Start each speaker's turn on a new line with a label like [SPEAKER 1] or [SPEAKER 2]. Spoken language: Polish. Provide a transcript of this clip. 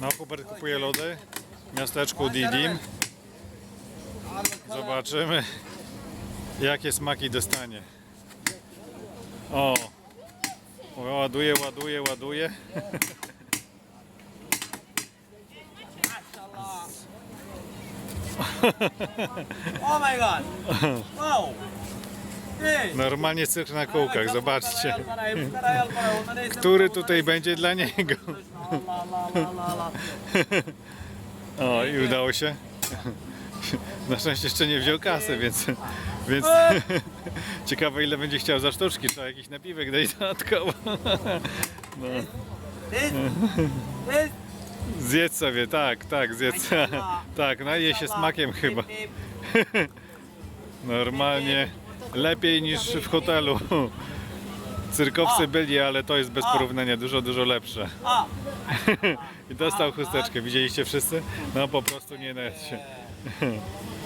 [SPEAKER 1] No, Hubert kupuje lody w miasteczku Didim. Zobaczymy, jakie smaki dostanie. O, ładuje, ładuje, ładuje.
[SPEAKER 2] Oh my god. Wow.
[SPEAKER 1] Normalnie cyrk na kółkach, zobaczcie.
[SPEAKER 2] Taray.
[SPEAKER 1] Który tutaj będzie dla niego? O, i udało się. Na szczęście jeszcze nie wziął kasy, więc, więc ciekawe ile będzie chciał za sztuczki. Trzeba jakiś napiwek dać dodatkowo. No, zjedz sobie, tak, tak, zjedz. Tak, naje się smakiem chyba. Normalnie lepiej niż w hotelu. Cyrkowcy byli, ale to jest bez porównania dużo, dużo lepsze. I dostał chusteczkę, widzieliście wszyscy? No po prostu nie da się.